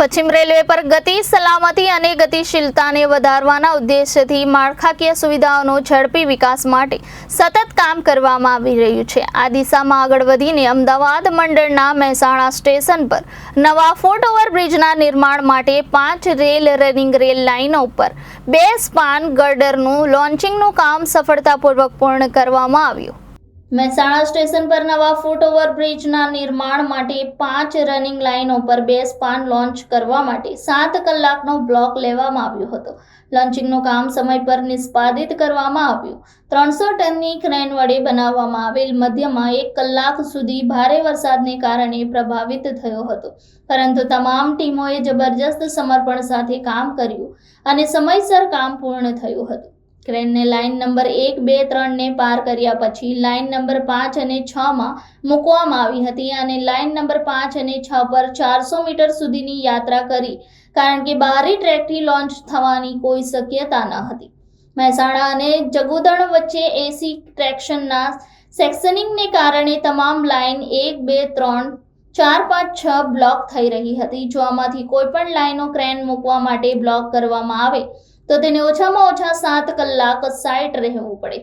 પશ્ચિમ રેલવે પર ગતિ, સલામતી અને ગતિશીલતાને વધારવાના ઉદ્દેશ્યથી માળખાકીય સુવિધાઓનો ઝડપી વિકાસ માટે સતત કામ કરવામાં આવી રહ્યું છે. આ દિશામાં આગળ વધીને અમદાવાદ મંડળના મહેસાણા સ્ટેશન પર નવા ફૂટ ઓવરબ્રિજના નિર્માણ માટે પાંચ રેલ રનિંગ રેલ લાઇનો ઉપર બે સ્પાન ગર્ડરનું લોન્ચિંગનું કામ સફળતાપૂર્વક પૂર્ણ કરવામાં આવ્યું. મહેસાણા સ્ટેશન પર નવા ફૂટ ઓવરબ્રિજના નિર્માણ માટે પાંચ રનિંગ લાઇનો પર બે સ્પાન લોન્ચ કરવા માટે સાત કલાકનો બ્લોક લેવામાં આવ્યો હતો. લોન્ચિંગનું કામ સમય પર નિષ્પાદિત કરવામાં આવ્યું. ત્રણસો ટનની ક્રેન વડે બનાવવામાં આવેલ મધ્યમાં એક કલાક સુધી ભારે વરસાદને કારણે પ્રભાવિત થયો હતો. પરંતુ તમામ ટીમોએ જબરજસ્ત સમર્પણ સાથે કામ કર્યું અને સમયસર કામ પૂર્ણ થયું હતું. ક્રેનને લાઇન નંબર એક, બે, ત્રણને પાર કર્યા પછી લાઇન નંબર પાંચ અને છમાં મૂકવામાં આવી હતી અને લાઇન નંબર પાંચ અને છ પર ચારસો મીટર સુધીની યાત્રા કરી. કારણ કે બારી ટ્રેકથી લોન્ચ થવાની કોઈ શક્યતા ન હતી. મહેસાણા અને જગુદણ વચ્ચે એસી ટ્રેક્શનના સેક્શનિંગને કારણે તમામ લાઇન એક, બે, ત્રણ, ચાર, પાંચ, છ બ્લોક થઈ રહી હતી. જો આમાંથી કોઈ પણ લાઇનો ક્રેન મૂકવા માટે બ્લોક કરવામાં આવે તો તેને ઓછામાં ઓછા સાત કલાક સાઇટ રહેવું પડે.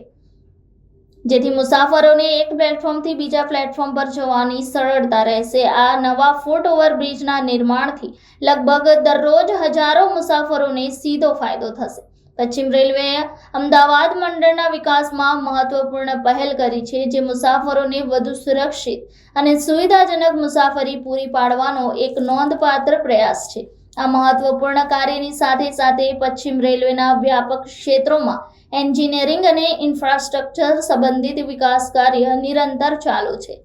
જેથી મુસાફરોને એક પ્લેટફોર્મથી બીજા પ્લેટફોર્મ પર જવાની સરળતા રહેશે. આ નવા ફૂટ ઓવરબ્રિજના નિર્માણથી લગભગ દરરોજ હજારો મુસાફરોને સીધો ફાયદો થશે. પશ્ચિમ રેલવેએ અમદાવાદ મંડળના વિકાસમાં મહત્વપૂર્ણ પહેલ કરી છે, જે મુસાફરોને વધુ સુરક્ષિત અને સુવિધાજનક મુસાફરી પૂરી પાડવાનો એક નોંધપાત્ર પ્રયાસ છે. આ મહત્વપૂર્ણ કાર્યની સાથે સાથે પશ્ચિમ રેલવેના વ્યાપક ક્ષેત્રોમાં એન્જિનિયરિંગ અને ઇન્ફ્રાસ્ટ્રક્ચર સંબંધિત વિકાસ કાર્ય નિરંતર ચાલુ છે.